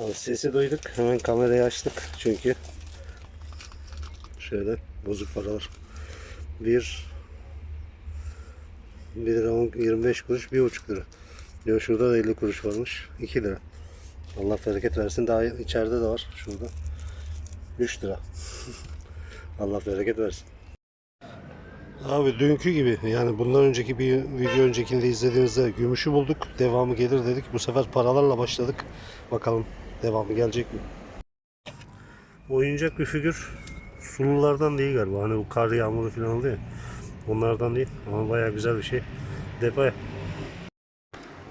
Abi sesi duyduk. Hemen kamerayı açtık. Çünkü şöyle bozuk paralar. Bir 1 lira 10, 25 kuruş, 1,5 lira. Diyor şurada da 50 kuruş varmış. 2 lira. Allah bereket versin. Daha içeride de var. Şurada. 3 lira. Allah bereket versin. Abi dünkü gibi yani bundan önceki bir video öncekinde izlediğinizde gümüşü bulduk. Devamı gelir dedik. Bu sefer paralarla başladık. Bakalım devamı gelecek mi? Oyuncak bir figür sululardan değil galiba. Hani bu kar yağmuru falan oldu ya. Onlardan değil ama bayağı güzel bir şey. Depoya.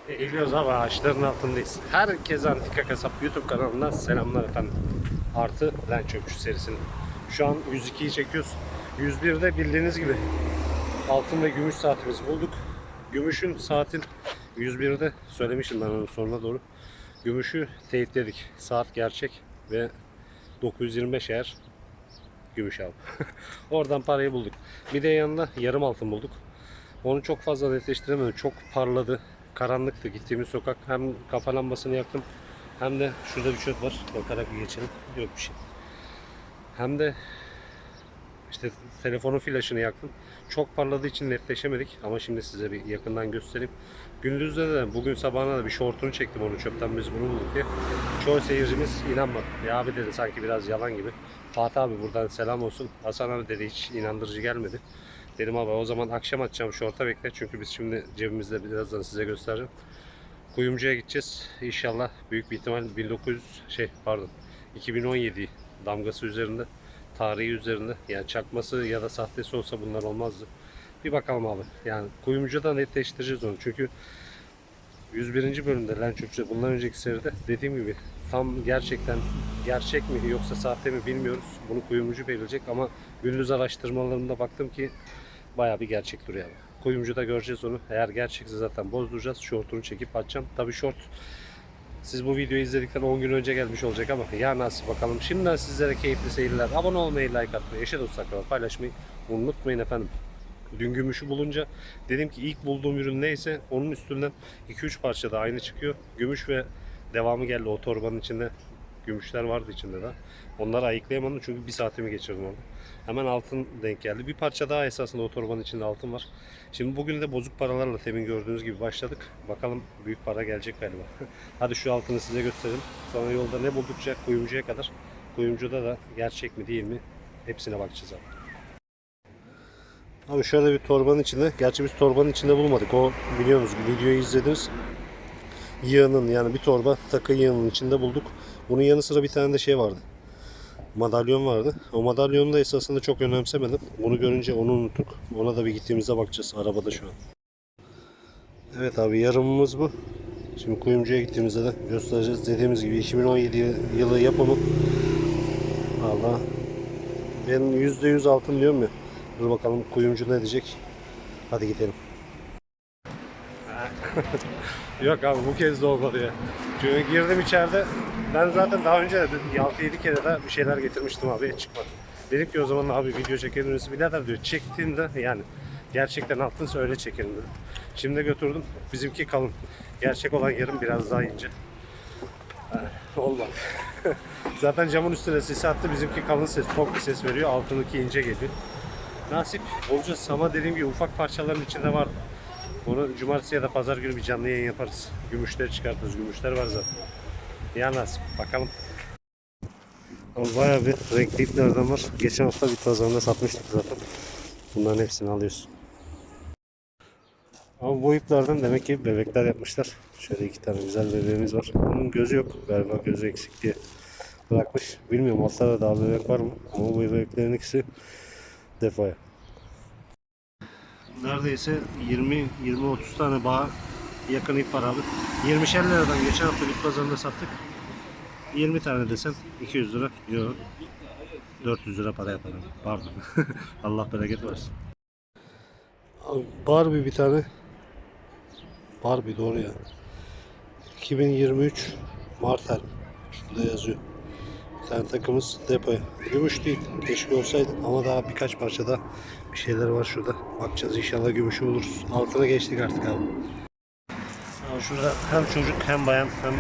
Eğiliyoruz abi ağaçların altındayız. Herkese Antika Kasap YouTube kanalından selamlar efendim. Artı Len Çöpçü serisinin. Şu an 102'yi çekiyoruz. 101'de bildiğiniz gibi altın ve gümüş saatimizi bulduk. Gümüşün saatin 101'de söylemişim ben onu sonuna doğru. Gümüşü teyitledik. Saat gerçek ve 925 eğer gümüş abi. Oradan parayı bulduk. Bir de yanında yarım altın bulduk. Onu çok fazla netleştiremedim. Çok parladı. Karanlıktı gittiğimiz sokak. Hem kafa lambasını yaktım hem de şurada bir çöp var. Bakarak geçelim. Yok bir şey. Hem de işte telefonun flaşını yaktım. Çok parladığı için netleşemedik ama şimdi size bir yakından göstereyim. Gündüzde de bugün sabahına da bir şortunu çektim onu çöpten biz bunu bulduk diye. Çoğu seyircimiz inanmadı. Ya abi dedi sanki biraz yalan gibi. Fatih abi buradan selam olsun. Hasan abi dedi hiç inandırıcı gelmedi. Dedim abi o zaman akşam atacağım şorta bekle. Çünkü biz şimdi cebimizde birazdan size göstereceğim. Kuyumcuya gideceğiz. İnşallah büyük bir ihtimal 1900 şey pardon 2017 damgası üzerinde tarihi üzerinde yani çakması ya da sahtesi olsa bunlar olmazdı. Bir bakalım abi. Yani kuyumcuda netleştireceğiz onu. Çünkü 101. bölümde Len Çöpçü bundan önceki seride dediğim gibi tam gerçekten gerçek mi yoksa sahte mi bilmiyoruz. Bunu kuyumcu belirleyecek ama gündüz araştırmalarında baktım ki bayağı bir gerçek duruyor abi. Kuyumcuda göreceğiz onu. Eğer gerçekse zaten bozduracağız. Şortunu çekip atacağım. Tabii şort siz bu videoyu izledikten 10 gün önce gelmiş olacak ama ya nasıl bakalım. Şimdiden sizlere keyifli seyirler. Abone olmayı, like atmayı, eşe dost akraba paylaşmayı unutmayın efendim. Dün gümüşü bulunca dedim ki ilk bulduğum ürün neyse onun üstünden 2-3 parça da aynı çıkıyor. Gümüş ve devamı geldi o torbanın içinde. Gümüşler vardı içinde de. Onları ayıklayamadım çünkü bir saatimi geçirdim orada. Hemen altın denk geldi. Bir parça daha esasında o torbanın içinde altın var. Şimdi bugün de bozuk paralarla temin gördüğünüz gibi başladık. Bakalım büyük para gelecek galiba. Hadi şu altını size gösterelim. Sonra yolda ne buldukça kuyumcuya kadar. Kuyumcuda da gerçek mi değil mi hepsine bakacağız abi. Abi şöyle bir torbanın içinde, gerçi biz torbanın içinde bulmadık. O biliyorsunuz videoyu izlediniz. Yığının yani bir torba takı yığının içinde bulduk. Bunun yanı sıra bir tane de şey vardı. Madalyon vardı. O madalyonu da esasında çok önemsemedim. Bunu görünce onu unuttuk. Ona da bir gittiğimizde bakacağız. Arabada şu an. Evet abi yarımımız bu. Şimdi kuyumcuya gittiğimizde de göstereceğiz. Dediğimiz gibi 2017 yılı yapımı. Allah. Ben %100 altın diyorum ya. Dur bakalım kuyumcu ne diyecek. Hadi gidelim. Yok abi bu kez de olmadı ya. Çünkü girdim içeride. Ben zaten daha önce de 6-7 kere de bir şeyler getirmiştim abi çıkmadı. Dedim ki o zaman abi video çekelim misin? Birader diyor çektiğinde yani gerçekten altınsa öyle çekelim dedim. Şimdi de götürdüm. Bizimki kalın. Gerçek olan yarım biraz daha ince. Eh, Olmadı. zaten camın üstüne sesi attı. Bizimki kalın ses, tok bir ses veriyor. Altındaki ince geliyor. Nasip olacağız ama dediğim gibi ufak parçaların içinde var. Onu cumartesi ya da pazar günü bir canlı yayın yaparız. Gümüşleri çıkartırız. Gümüşler var zaten. Ya nasip. Bakalım. Ama bayağı bir renkli iplerden var. Geçen hafta bir pazarında satmıştık zaten. Bunların hepsini alıyoruz. Ama bu iplerden demek ki bebekler yapmışlar. Şöyle iki tane güzel bebeğimiz var. Bunun gözü yok. Galiba gözü eksik diye bırakmış. Bilmiyorum altta da daha bebek var mı? Ama bu bebeklerin ikisi depoya. Neredeyse 20-20-30 tane bağ yakın ip var abi. 20'şer liradan geçen hafta bit pazarında sattık. 20 tane desen 200 lira. Yok. 400 lira para yapar. Pardon. Allah bereket versin. Barbie bir tane. Barbie doğru ya. 2023 Martel. Şurada yazıyor. Tane takımız depoya. Gümüş değil. Keşke olsaydı ama daha birkaç parçada bir şeyler var şurada. Bakacağız inşallah gümüşü buluruz. Altına geçtik artık abi. Abi şurada hem çocuk hem bayan hem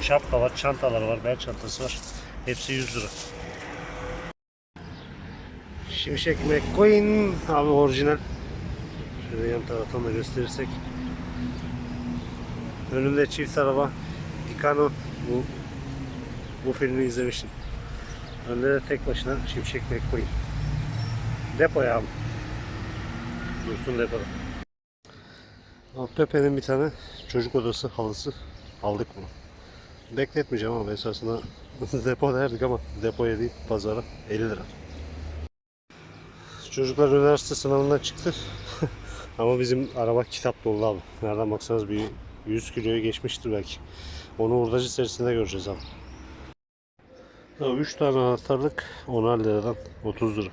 Şapka var, çantalar var, bel çantası var. Hepsi 100 lira. Şimşek McQueen abi orijinal. Şöyle yan taraftan da gösterirsek. Önünde çift araba. Dikano bu bu filmi izlemiştim. Önde de tek başına Şimşek McQueen. Depoya abi. Dursun depoda. Pepe'nin bir tane çocuk odası halısı aldık bunu. Bekletmeyeceğim ama esasında depo derdik ama depoya değil pazara 50 lira. Çocuklar üniversite sınavından çıktı. ama bizim araba kitap dolu abi. Nereden baksanız bir 100 kiloyu geçmiştir belki. Onu hurdacı serisinde göreceğiz abi. 3 tane anahtarlık 10'ar liradan 30 lira.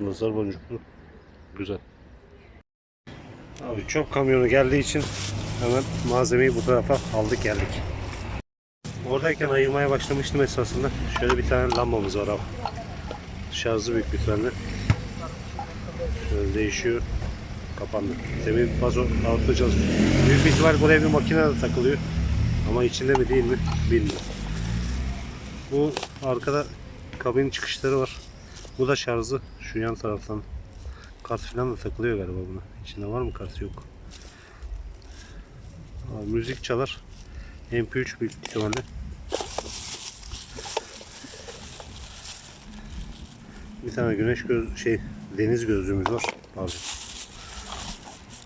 Nazar boncuklu. Güzel. Abi çok kamyonu geldiği için hemen malzemeyi bu tarafa aldık geldik. Oradayken ayırmaya başlamıştım esasında. Şöyle bir tane lambamız var abi. Şarjı büyük bir tane. Şöyle değişiyor. Kapandı. Demin vazo dağıtacağız. Büyük ihtimal buraya bir makine de takılıyor. Ama içinde mi değil mi bilmiyorum. Bu arkada kabin çıkışları var. Bu da şarjı şu yan taraftan. Kart falan da takılıyor galiba buna. İçinde var mı kart yok. Aa, müzik çalar. MP3 büyük ihtimalle. Bir tane güneş göz şey deniz gözlüğümüz var. Pardon.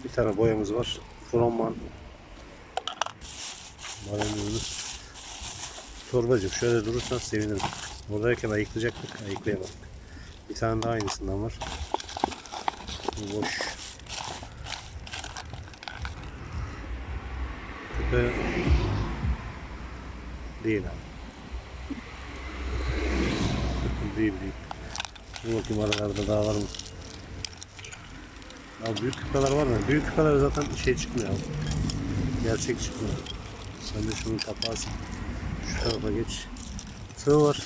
Bir tane boyamız var. Fromman. Maranımız. Torbacım şöyle durursan sevinirim. Buradayken ayıklayacaktık. Ayıklayamadık. Bir tane daha aynısından var. Bu boş. Küpe değil abi. değil değil. Dur bakayım aralarda daha var mı? Abi büyük küpeler var mı? Büyük küpeler zaten şey çıkmıyor abi. Gerçek çıkmıyor. Sen de şunun kapağısın. Şu tarafa geç. Tığ var.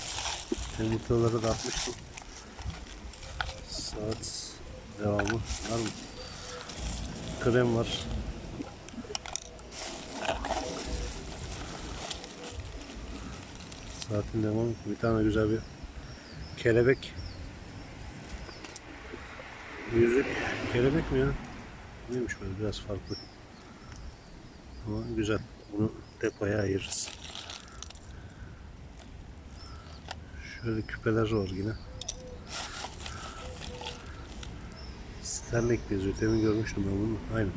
Ben bu tığları da atmıştım. Saat devamı var mı? Krem var. Saatin devamı. Bir tane güzel bir kelebek. Yüzük. Kelebek mi ya? Neymiş böyle biraz farklı. Ama güzel. Bunu depoya ayırırız. Şöyle küpeler var yine. Sterling yazıyor. Demin görmüştüm ben bunu. Aynen.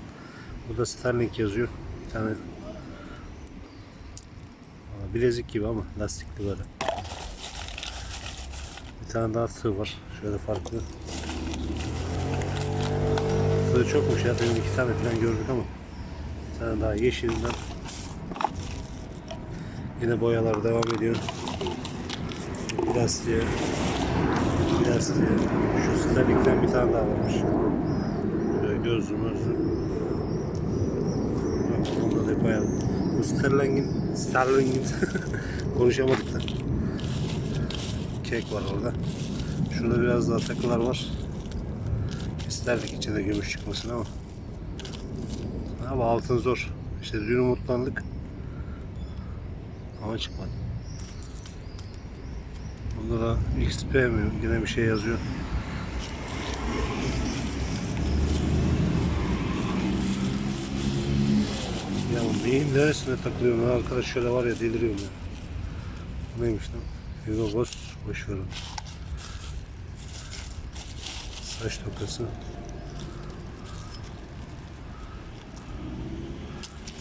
Burada Sterling yazıyor. Bir tane bilezik gibi ama lastikli böyle. Bir tane daha tığ var. Şöyle farklı. Tığ çokmuş ya. Demin iki tane falan gördük ama. Bir tane daha yeşilinden. Yine boyalar devam ediyor. Plastiğe. Plastiğe. Şu Sterling'den bir tane daha varmış. Şöyle gözlü mözlü. Onu da depoya Bu Sterling'in Sterling'in konuşamadık da. Kek var orada. Şurada biraz daha takılar var. İsterdik içinde gümüş çıkmasını ama. Ama altın zor. İşte dün umutlandık. Ama çıkmadı. Bunda da XP mi? Yine bir şey yazıyor. Ya neyin neresine takılıyorum ya arkadaş şöyle var ya deliriyorum ya. Neymiş lan? Hugo Boss boş ver onu. Saç tokası.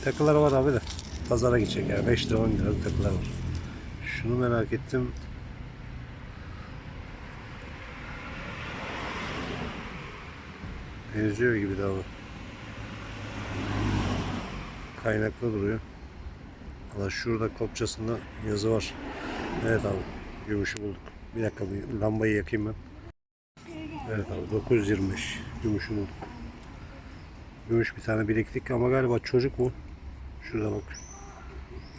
Takılar var abi de. Pazara gidecek yani 5 lira 10 lira takılar var. Şunu merak ettim. Benziyor gibi daha bu. Kaynaklı duruyor. Valla şurada kopçasında yazı var. Evet abi. Gümüşü bulduk. Bir dakika bir lambayı yakayım ben. Evet abi 925. Gümüşü bulduk. Gümüş bir tane bileklik ama galiba çocuk mu? Şurada bak.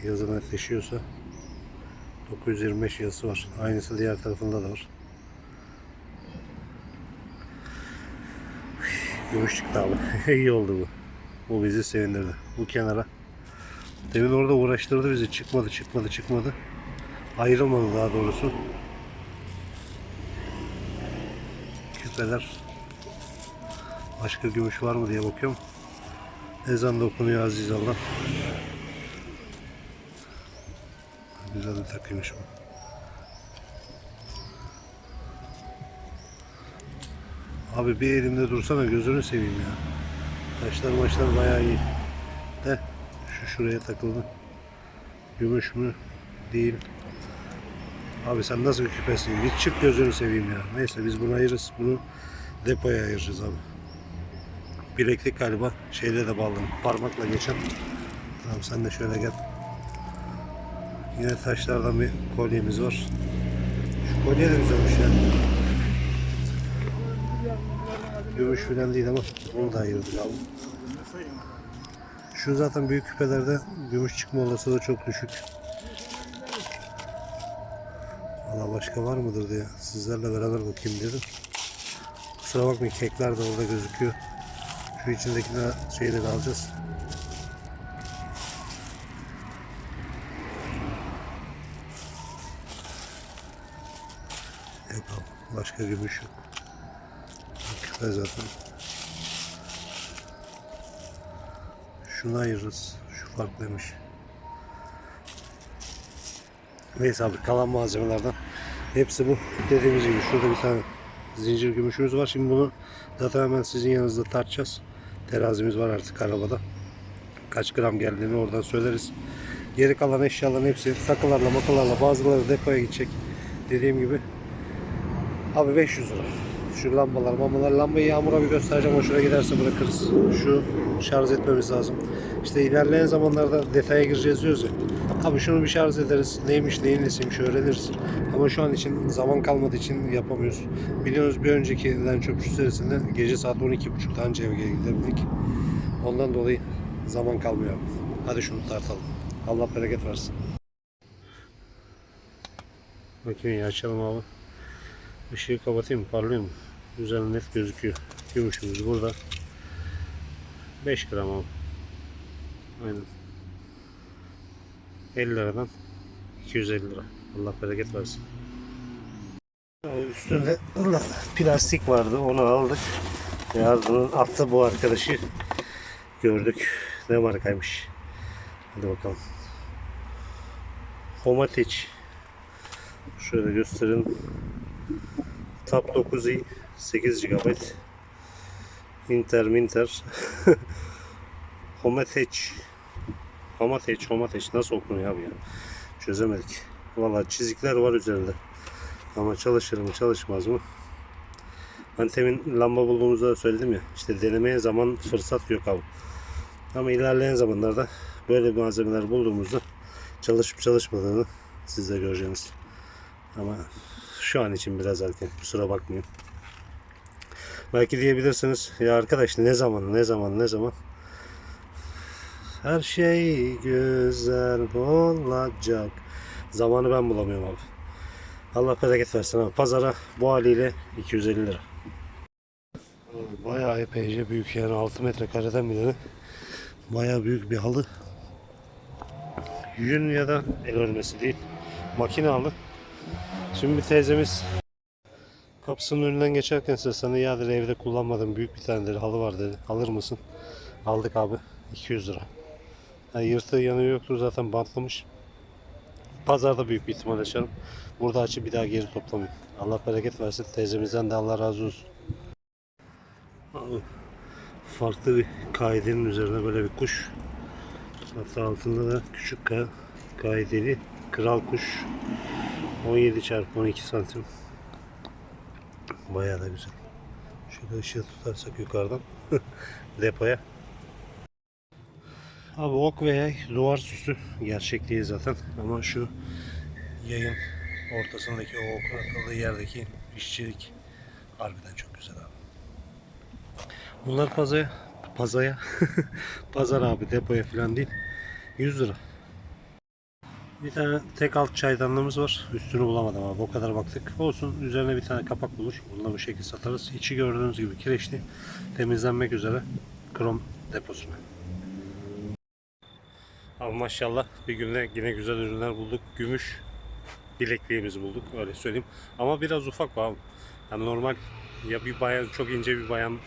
Yazı netleşiyorsa 925 yazısı var. Aynısı diğer tarafında da var. Gümüş çıktı abi. İyi oldu bu. Bu bizi sevindirdi. Bu kenara Demin orada uğraştırdı bizi. Çıkmadı, çıkmadı, çıkmadı. Ayrılmadı daha doğrusu. Küpeler. Başka gümüş var mı diye bakıyorum. Ezan da okunuyor aziz Allah. Güzel bir takıymış bu. Abi bir elimde dursana gözünü seveyim ya. Taşlar maçlar bayağı iyi. De şu şuraya takıldı. Gümüş mü? Değil. Abi sen nasıl bir küpesin? Git çık gözünü seveyim ya. Neyse biz bunu ayırırız. Bunu depoya ayıracağız abi. Bileklik galiba şeyle de bağlı. Parmakla geçen. Tamam sen de şöyle gel. Yine taşlardan bir kolyemiz var. Şu kolye de güzelmiş ya. Gümüş falan değil ama onu da ayırdık abi. Şu zaten büyük küpelerde gümüş çıkma olasılığı çok düşük. Valla başka var mıdır diye sizlerle beraber bakayım dedim. Kusura bakmayın kekler de orada gözüküyor. Şu şeyleri de alacağız. Yok abi, başka gümüş yok. Küpe zaten. Şunu ayırırız. Şu farklıymış. Neyse abi kalan malzemelerden hepsi bu. Dediğimiz gibi şurada bir tane zincir gümüşümüz var. Şimdi bunu zaten hemen sizin yanınızda tartacağız. Terazimiz var artık arabada. Kaç gram geldiğini oradan söyleriz. Geri kalan eşyaların hepsi takılarla makalarla bazıları depoya gidecek. Dediğim gibi Abi 500 lira. Şu lambalar, mamalar, lambayı Yağmur'a bir göstereceğim. Hoşuna giderse bırakırız. Şu şarj etmemiz lazım. İşte ilerleyen zamanlarda detaya gireceğiz diyoruz ya. Abi şunu bir şarj ederiz. Neymiş, neyin nesiymiş öğreniriz. Ama şu an için zaman kalmadığı için yapamıyoruz. Biliyorsunuz bir önceki Len Çöpçü serisinde gece saat 12.30'da anca eve gidebildik. Ondan dolayı zaman kalmıyor. Hadi şunu tartalım. Allah bereket versin. Makineyi açalım abi. Işığı kapatayım? Parlıyor mu? Güzel net gözüküyor. Gümüşümüz burada. 5 gram abi. Aynen. 50 liradan 250 lira. Allah bereket versin. Üstünde plastik vardı. Onu aldık. Yardım attı bu arkadaşı. Gördük. Ne markaymış. Hadi bakalım. Homatech. Şöyle gösterin. Tab 9i 8 GB Inter Minter. Homatech Homatech Homatech nasıl okunuyor abi ya? Çözemedik. Valla çizikler var üzerinde. Ama çalışır mı çalışmaz mı? Ben temin lamba bulduğumuzda da söyledim ya işte denemeye zaman fırsat yok abi. Ama ilerleyen zamanlarda böyle malzemeler bulduğumuzda çalışıp çalışmadığını siz de göreceksiniz. Ama şu an için biraz erken. Kusura bakmayın. Belki diyebilirsiniz ya arkadaş ne zaman ne zaman ne zaman her şey güzel olacak. Zamanı ben bulamıyorum abi. Allah bereket versin abi. Pazara bu haliyle 250 lira. Bayağı epeyce büyük yani 6 metrekareden bile bayağı büyük bir halı. Yün ya da el örmesi değil. Makine halı. Şimdi bir teyzemiz kapısının önünden geçerken sana ya dedi evde kullanmadım büyük bir tane dedi halı var dedi. Alır mısın? Aldık abi. 200 lira. Yani yırtığı yanıyor yoktur zaten bantlamış. Pazarda büyük bir ihtimal açarım. Burada açıp bir daha geri toplamayayım. Allah bereket versin. Teyzemizden de Allah razı olsun. Abi, farklı bir kaidenin üzerine böyle bir kuş. Hatta altında da küçük ka kaideli kral kuş 17 çarpı 12 santim. Bayağı da güzel. Şöyle ışığı tutarsak yukarıdan depoya. Abi ok ve yay duvar süsü gerçek değil zaten ama şu yayın ortasındaki o okun atıldığı yerdeki işçilik harbiden çok güzel abi. Bunlar pazaya pazaya pazar abi depoya falan değil 100 lira. Bir tane tek alt çaydanlığımız var. Üstünü bulamadım abi. O kadar baktık. Olsun. Üzerine bir tane kapak bulur. Bunu da bu şekilde satarız. İçi gördüğünüz gibi kireçli. Temizlenmek üzere. Krom deposuna. Ama maşallah bir günde yine güzel ürünler bulduk. Gümüş bilekliğimizi bulduk öyle söyleyeyim. Ama biraz ufak var. Yani normal ya bir bayan çok ince bir bayan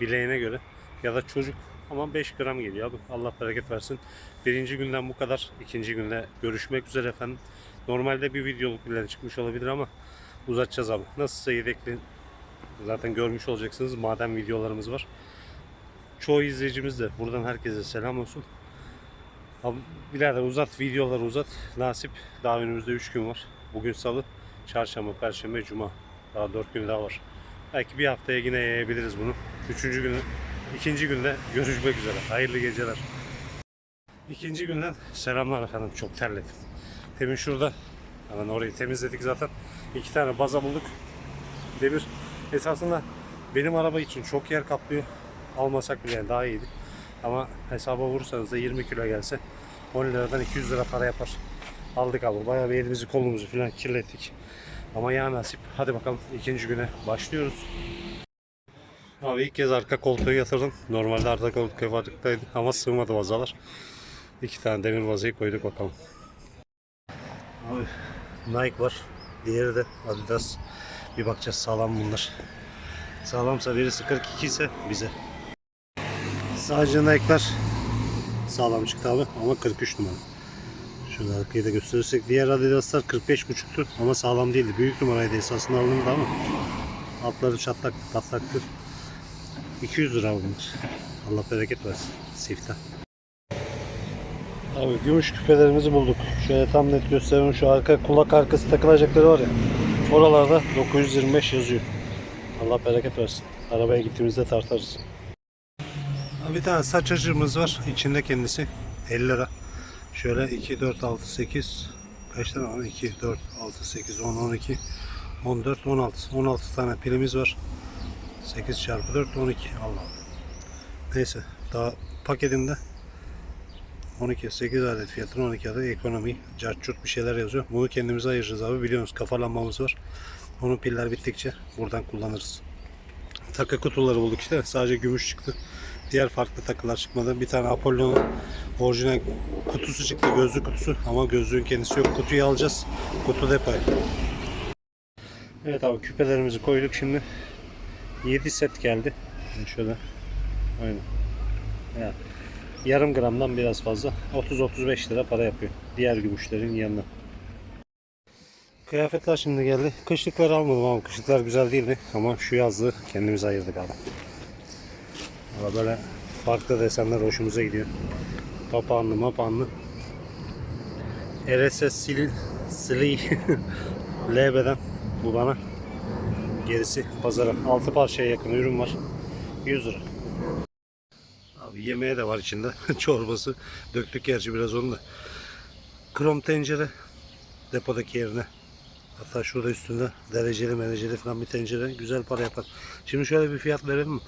bileğine göre ya da çocuk ama 5 gram geliyor abi. Allah bereket versin. Birinci günden bu kadar. ikinci günde görüşmek üzere efendim. Normalde bir videoluk bile çıkmış olabilir ama uzatacağız abi. Nasılsa yedekli zaten görmüş olacaksınız. Madem videolarımız var. Çoğu izleyicimiz de buradan herkese selam olsun. Abi birader uzat videoları uzat. Nasip daha önümüzde 3 gün var. Bugün salı, çarşamba, perşembe, cuma. Daha 4 gün daha var. Belki bir haftaya yine yayabiliriz bunu. Üçüncü günü, ikinci günde görüşmek üzere. Hayırlı geceler. İkinci günden selamlar efendim. Çok terledim. Demin şurada hemen orayı temizledik zaten. İki tane baza bulduk. Demir esasında benim araba için çok yer kaplıyor. Almasak bile daha iyiydi. Ama hesaba vurursanız da 20 kilo gelse 10 liradan 200 lira para yapar. Aldık abi. Bayağı bir elimizi kolumuzu falan kirlettik. Ama ya nasip. Hadi bakalım ikinci güne başlıyoruz. Abi ilk kez arka koltuğu yatırdım. Normalde arka koltuğu varlıktaydı ama sığmadı vazalar. İki tane demir vazayı koyduk bakalım. Abi Nike var. Diğeri de Adidas. Bir bakacağız sağlam bunlar. Sağlamsa birisi 42 ise bize. Sadece Nike'lar sağlam çıktı abi ama 43 numara. Şöyle arkayı da gösterirsek diğer Adidas'lar 45.5'tu ama sağlam değildi. Büyük numaraydı esasında alındı ama altları çatlaktı, patlaktı. 200 lira bunlar. Allah bereket versin. Siftah. Abi gümüş küpelerimizi bulduk. Şöyle tam net göstereyim. Şu arka kulak arkası takılacakları var ya. Oralarda 925 yazıyor. Allah bereket versin. Arabaya gittiğimizde tartarız. Bir tane saç acımız var. İçinde kendisi 50 lira. Şöyle 2, 4, 6, 8 kaç tane var? 2, 4, 6, 8, 10, 12, 14, 16. 16 tane pilimiz var. 8 çarpı 4, 12. Allah. Neyse. Daha paketinde 12, 8 adet fiyatına 12 adet ekonomi, cartçurt bir şeyler yazıyor. Bunu kendimize ayıracağız abi. Biliyorsunuz kafa lambamız var. Onun piller bittikçe buradan kullanırız. Takı kutuları bulduk işte. Sadece gümüş çıktı. Diğer farklı takılar çıkmadı. Bir tane Apollo'nun orijinal kutusu çıktı. Gözlük kutusu. Ama gözlüğün kendisi yok. Kutuyu alacağız. Kutu depoya. Evet abi küpelerimizi koyduk şimdi. 7 set geldi. Şöyle. Aynen. Ya, yarım gramdan biraz fazla. 30-35 lira para yapıyor. Diğer gümüşlerin yanına. Kıyafetler şimdi geldi. Kışlıkları almadım ama kışlıklar güzel değildi. Ama şu yazlığı kendimiz ayırdık abi. Ama böyle farklı desenler hoşumuza gidiyor. Papağanlı mapağanlı. RSS sil, Sli LB'den bu bana. Gerisi pazara. 6 parçaya yakın ürün var. 100 lira. Abi yemeğe de var içinde. Çorbası. Döktük gerçi biraz onu da. Krom tencere depodaki yerine. Hatta şurada üstünde dereceli mereceli falan bir tencere güzel para yapar. Şimdi şöyle bir fiyat verelim mi?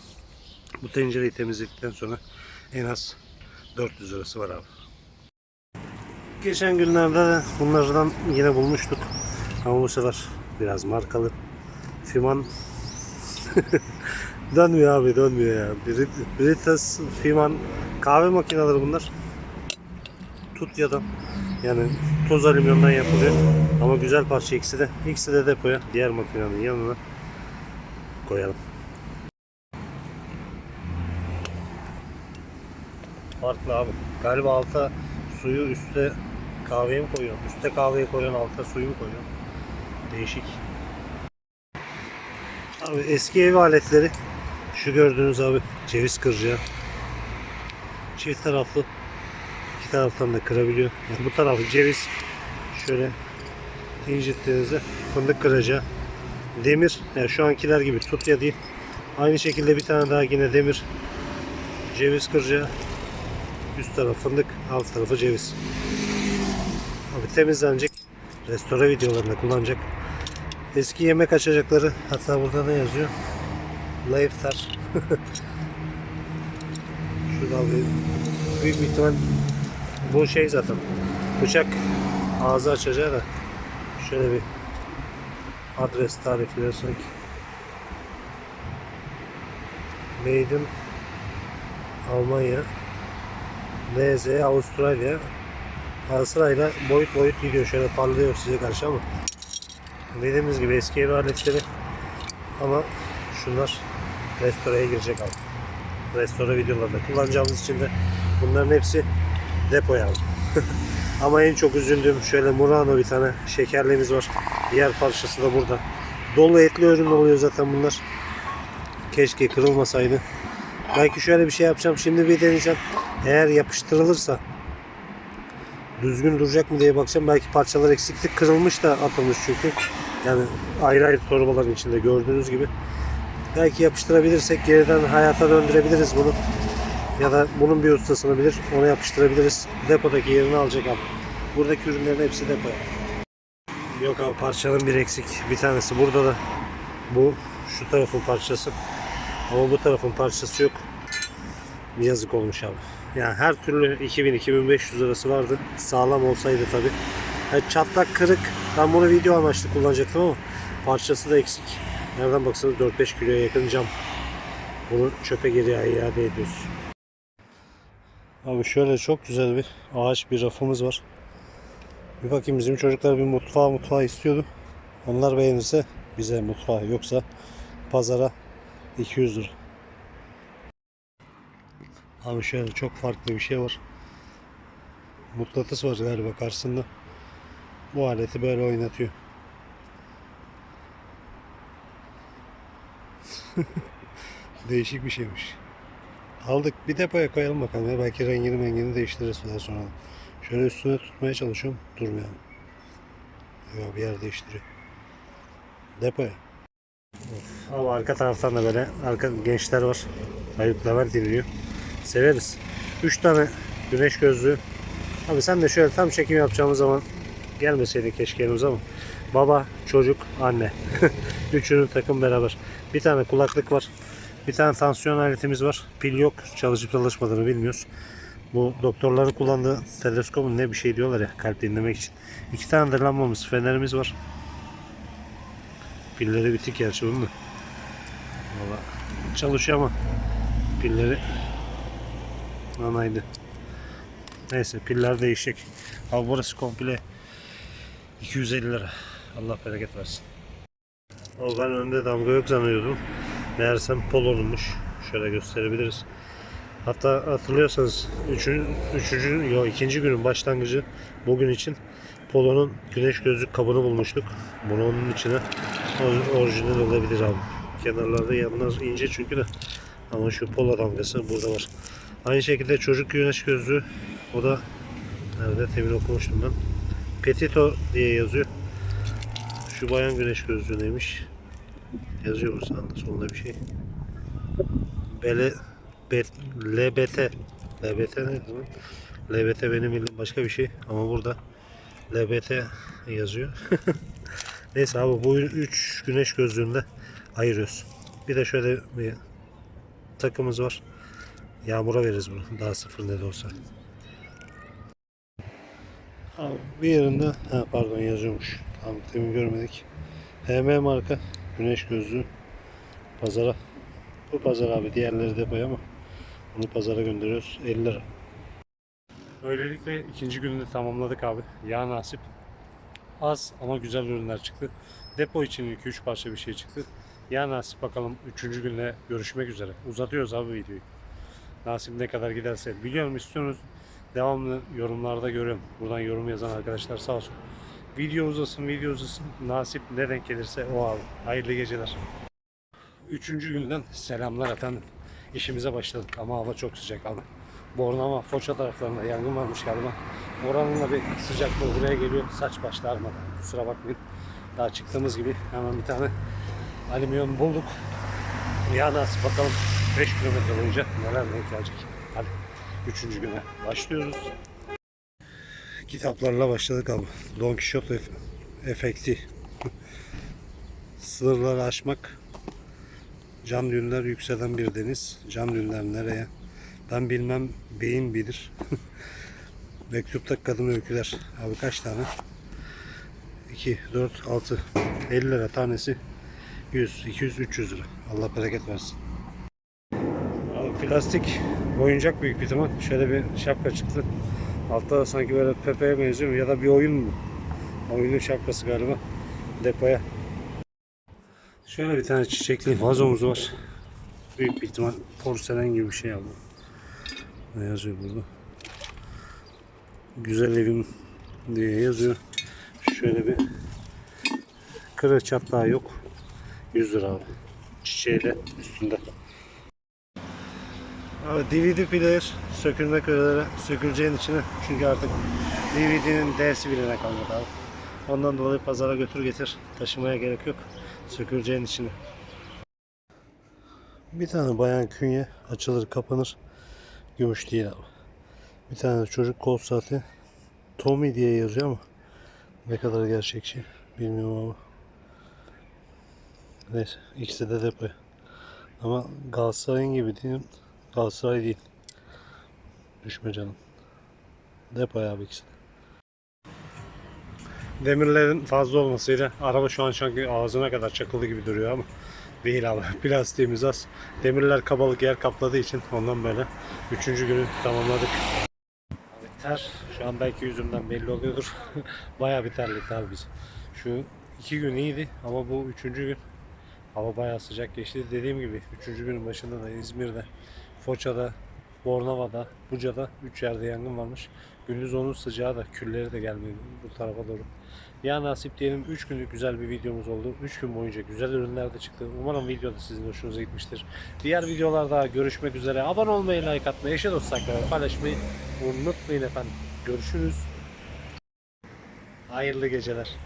Bu tencereyi temizledikten sonra en az 400 lirası var abi. Geçen günlerde de bunlardan yine bulmuştuk. Ama bu sefer biraz markalı. Fiman dönmüyor abi dönmüyor ya. Brit- Britas Fiman kahve makineleri bunlar. Tutya'dan yani toz alüminyumdan yapılıyor. Ama güzel parça ikisi de. İkisi de depoya diğer makinenin yanına koyalım. Farklı abi. Galiba alta suyu üstte kahveyi mi koyuyor? Üste kahveyi koyuyorsun alta suyu mu koyuyorsun? Değişik. Abi eski ev aletleri şu gördüğünüz abi ceviz kıracağı. Çift taraflı iki taraftan da kırabiliyor. Yani bu tarafı ceviz şöyle incittiğinizde fındık kıracağı. Demir yani şu ankiler gibi tut ya değil. Aynı şekilde bir tane daha yine demir ceviz kıracağı. Üst taraf fındık, alt tarafı ceviz. Abi temizlenecek. Restore videolarında kullanacak. Eski yemek açacakları hatta burada ne yazıyor? Liftar. Şurada bir büyük ihtimal bu şey zaten bıçak ağzı açacağı da şöyle bir adres tarifi versek Made Almanya LZ Avustralya ara boyut boyut gidiyor. Şöyle parlıyor size karşı ama dediğimiz gibi eski ev aletleri ama şunlar restoraya girecek abi. Restore videolarda kullanacağımız için de bunların hepsi depoya abi. ama en çok üzüldüğüm şöyle Murano bir tane şekerliğimiz var. Diğer parçası da burada. Dolu etli ürün oluyor zaten bunlar. Keşke kırılmasaydı. Belki şöyle bir şey yapacağım. Şimdi bir deneyeceğim. Eğer yapıştırılırsa düzgün duracak mı diye bakacağım. Belki parçalar eksiklik kırılmış da atılmış çünkü. Yani ayrı ayrı torbaların içinde gördüğünüz gibi. Belki yapıştırabilirsek geriden hayata döndürebiliriz bunu. Ya da bunun bir ustasını bilir. Ona yapıştırabiliriz. Depodaki yerini alacak abi. Buradaki ürünlerin hepsi depoya. Yok abi parçanın bir eksik. Bir tanesi burada da. Bu şu tarafın parçası. Ama bu tarafın parçası yok. Yazık olmuş abi. Yani her türlü 2000-2500 arası vardı. Sağlam olsaydı tabi. Yani çatlak kırık. Ben bunu video amaçlı kullanacaktım ama parçası da eksik. Nereden baksanız 4-5 kiloya yakın cam. Bunu çöpe geri iade ediyoruz. Abi şöyle çok güzel bir ağaç bir rafımız var. Bir bakayım bizim çocuklar bir mutfağı mutfağı istiyordu. Onlar beğenirse bize mutfağı yoksa pazara 200 lira. Abi şöyle çok farklı bir şey var. Mutlatıs var galiba karşısında. Bu aleti böyle oynatıyor. Değişik bir şeymiş. Aldık bir depoya koyalım bakalım ya. Belki rengini mengini değiştiririz daha sonra. Şöyle üstüne tutmaya çalışıyorum. Durmuyor. Yok bir yer değiştiriyor. Depoya. Ama arka taraftan da böyle arka gençler var. Ayıp Levent dinliyor. Severiz. 3 tane güneş gözlüğü. Abi sen de şöyle tam çekim yapacağımız zaman gelmeseydin keşke yanımıza ama baba, çocuk, anne. Üçünün takım beraber. Bir tane kulaklık var. Bir tane tansiyon aletimiz var. Pil yok. Çalışıp çalışmadığını bilmiyoruz. Bu doktorların kullandığı teleskopun ne bir şey diyorlar ya kalp dinlemek için. İki tane de lambamız, fenerimiz var. Pilleri bitik gerçi bunun da. Valla çalışıyor ama pilleri anaydı. Neyse piller değişecek. Abi burası komple 250 lira. Allah bereket versin. Ama ben önde damga yok zannediyordum. Meğersem polonmuş. Şöyle gösterebiliriz. Hatta hatırlıyorsanız üçün, üçüncü, yok ikinci günün başlangıcı bugün için Polo'nun güneş gözlük kabını bulmuştuk. Bunu onun içine or- orijinal olabilir abi. Kenarlarda yanlar ince çünkü de ama şu Polo damgası burada var. Aynı şekilde çocuk güneş gözlüğü o da nerede temin okumuştum ben. Petito diye yazıyor. Şu bayan güneş gözlüğü neymiş? Yazıyor mu sağında solunda bir şey. Bele, be, LBT. LBT ne lan? LBT benim bildiğim başka bir şey ama burada LBT yazıyor. Neyse abi bu üç güneş gözlüğünde ayırıyoruz. Bir de şöyle bir takımız var. Yağmura veririz bunu. Daha sıfır ne de olsa. Bir yerinde ha pardon yazıyormuş. Tamam demin görmedik. HM marka güneş gözlüğü pazara. Bu pazar abi diğerleri depoya ama bunu pazara gönderiyoruz 50 lira. Öylelikle ikinci günü de tamamladık abi. Ya nasip. Az ama güzel ürünler çıktı. Depo için 2-3 parça bir şey çıktı. Ya nasip bakalım 3. günde görüşmek üzere. Uzatıyoruz abi videoyu. Nasip ne kadar giderse. Biliyorum istiyorsunuz. Devamlı yorumlarda görüyorum. Buradan yorum yazan arkadaşlar sağ olsun. Video uzasın, video uzasın. Nasip ne denk gelirse o abi. Hayırlı geceler. Üçüncü günden selamlar efendim. İşimize başladık ama hava çok sıcak abi. Bornova, Foça taraflarında yangın varmış galiba. Oranın da bir sıcaklığı buraya geliyor. Saç başta armadan. Kusura bakmayın. Daha çıktığımız gibi hemen bir tane alüminyum bulduk. Ya nasip bakalım 5 kilometre boyunca neler denk gelecek. Hadi üçüncü güne başlıyoruz. Kitaplarla başladık abi. Don Quixote ef- efekti. Sınırları aşmak. Can dünler yükselen bir deniz. Can dünler nereye? Ben bilmem beyin bilir. Mektupta kadın öyküler. Abi kaç tane? 2, 4, 6. 50 lira tanesi. 100, 200, 300 lira. Allah bereket versin. Abi plastik oyuncak büyük bir ihtimal. Şöyle bir şapka çıktı. Altta da sanki böyle Pepe'ye benziyor mu? ya da bir oyun mu? Oyunun şapkası galiba. Depoya. Şöyle bir tane çiçekli vazomuz var. Büyük bir ihtimal porselen gibi bir şey aldım. Ne yazıyor burada? Güzel evim diye yazıyor. Şöyle bir kırı çatlağı yok. 100 lira abi. Çiçeği de üstünde. Abi DVD player sökülmek üzere söküleceğin içine. Çünkü artık DVD'nin D'si bile kalmadı abi. Ondan dolayı pazara götür getir. Taşımaya gerek yok. Söküleceğin içine. Bir tane bayan künye açılır kapanır. Gümüş değil abi. Bir tane çocuk kol saati. Tommy diye yazıyor ama ne kadar gerçekçi bilmiyorum ama. Neyse ikisi de depo. Ama Galatasaray'ın gibi değil. Galatasaray değil. Düşme canım. Depo abi ikisi de. Demirlerin fazla olmasıyla araba şu an sanki ağzına kadar çakıldı gibi duruyor ama değil abi. Plastiğimiz az. Demirler kabalık yer kapladığı için ondan böyle üçüncü günü tamamladık. Abi ter şu an belki yüzümden belli oluyordur. bayağı bir terledik abi biz. Şu iki gün iyiydi ama bu üçüncü gün hava bayağı sıcak geçti. Dediğim gibi üçüncü günün başında da İzmir'de, Foça'da, Bornova'da, Buca'da üç yerde yangın varmış. Gündüz onun sıcağı da külleri de gelmiyor bu tarafa doğru. Ya nasip diyelim 3 günlük güzel bir videomuz oldu. 3 gün boyunca güzel ürünler de çıktı. Umarım video da sizin hoşunuza gitmiştir. Diğer videolarda görüşmek üzere. Abone olmayı, like atmayı, eşe dostlarla paylaşmayı unutmayın efendim. Görüşürüz. Hayırlı geceler.